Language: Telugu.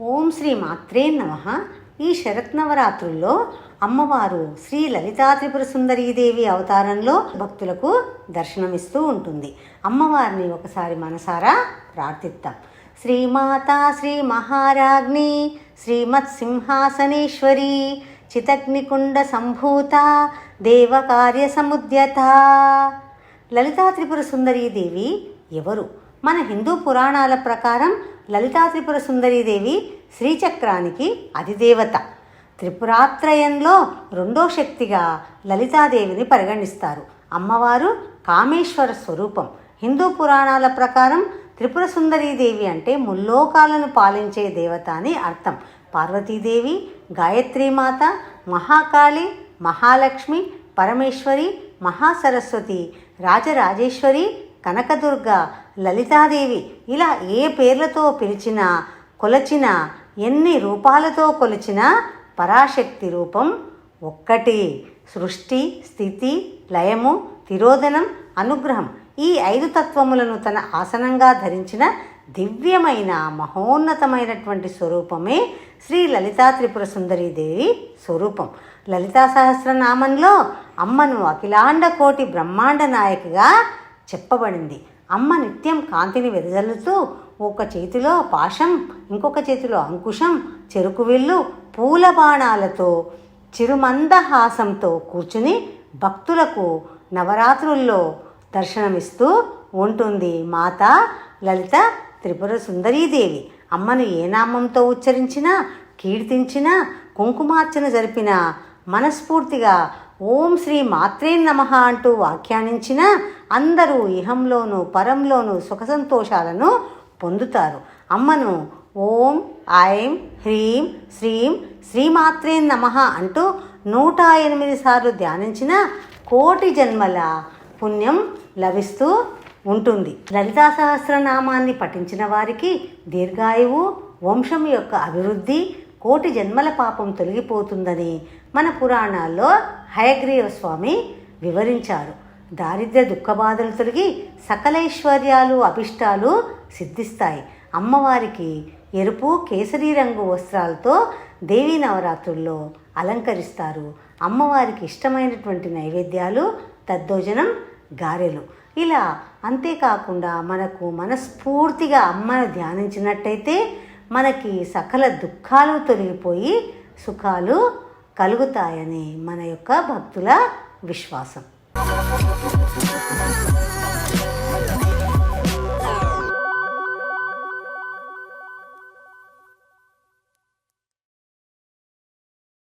ఓం శ్రీ మాత్రే నమ. ఈ శరత్నవరాత్రుల్లో అమ్మవారు శ్రీ లలితా త్రిపుర సుందరీదేవి అవతారంలో భక్తులకు దర్శనమిస్తూ ఉంటుంది. అమ్మవారిని ఒకసారి మనసారా ప్రార్థిద్దాం. శ్రీమాత శ్రీ మహారాజ్ని శ్రీమత్ సింహాసనేశ్వరి చితగ్నికుండ సంభూత దేవకార్య సముద్యత. లలితా త్రిపుర సుందరీదేవి ఎవరు? మన హిందూ పురాణాల ప్రకారం లలితా త్రిపుర సుందరీదేవి శ్రీచక్రానికి అధిదేవత త్రిపురాత్రయంలో రెండో శక్తిగా లలితాదేవిని పరిగణిస్తారు. అమ్మవారు కామేశ్వర స్వరూపం. హిందూ పురాణాల ప్రకారం త్రిపుర సుందరీదేవి అంటే ముల్లోకాలను పాలించే దేవత అని అర్థం. పార్వతీదేవి గాయత్రీమాత మహాకాళి మహాలక్ష్మి పరమేశ్వరి మహాసరస్వతి రాజరాజేశ్వరి కనకదుర్గ లలితాదేవి ఇలా ఏ పేర్లతో పిలిచినా కొలచినా ఎన్ని రూపాలతో కొలిచినా పరాశక్తి రూపం ఒక్కటి. సృష్టి స్థితి లయము తిరోధనం అనుగ్రహం ఈ ఐదు తత్వములను తన ఆసనంగా ధరించిన దివ్యమైన మహోన్నతమైనటువంటి స్వరూపమే శ్రీ లలితా త్రిపుర సుందరీదేవి స్వరూపం. లలితా సహస్రనామంలో అమ్మను అఖిలాండ కోటి బ్రహ్మాండ నాయకగా చెప్పబడింది. అమ్మ నిత్యం కాంతిని వెదజల్లుతూ ఒక చేతిలో పాశం ఇంకొక చేతిలో అంకుశం చెరుకు విల్లు పూల బాణాలతో చిరుమందహాసంతో కూర్చుని భక్తులకు నవరాత్రుల్లో దర్శనమిస్తూ ఉంటుంది మాత లలిత త్రిపుర సుందరీదేవి. అమ్మను ఏ నామంతో ఉచ్చరించినా కీర్తించినా కుంకుమార్చన జరిపిన మనస్ఫూర్తిగా ఓం శ్రీ మాత్రే నమ అంటూ వ్యాఖ్యానించిన అందరూ ఇహంలోనూ పరంలోనూ సుఖ సంతోషాలను పొందుతారు. అమ్మను ఓం ఐం హ్రీం శ్రీం శ్రీమాత్రే నమ అంటూ నూట ఎనిమిది సార్లు ధ్యానించిన కోటి జన్మల పుణ్యం లభిస్తూ ఉంటుంది. లలితా సహస్రనామాన్ని పఠించిన వారికి దీర్ఘాయువు వంశం యొక్క అభివృద్ధి కోటి జన్మల పాపం తొలగిపోతుందని మన పురాణాల్లో హయగ్రీవ స్వామి వివరించారు. దారిద్ర్య దుఃఖబాధలు తొలగి సకలైశ్వర్యాలు అభిష్టాలు సిద్ధిస్తాయి. అమ్మవారికి ఎరుపు కేసరి రంగు వస్త్రాలతో దేవీ నవరాత్రుల్లో అలంకరిస్తారు. అమ్మవారికి ఇష్టమైనటువంటి నైవేద్యాలు దద్దోజనం గారెలు. ఇలా అంతేకాకుండా మనకు మనస్ఫూర్తిగా అమ్మను ధ్యానించినట్టయితే మనకి సకల దుఃఖాలు తొలగిపోయి సుఖాలు కలుగుతాయని మన యొక్క భక్తుల విశ్వాసం.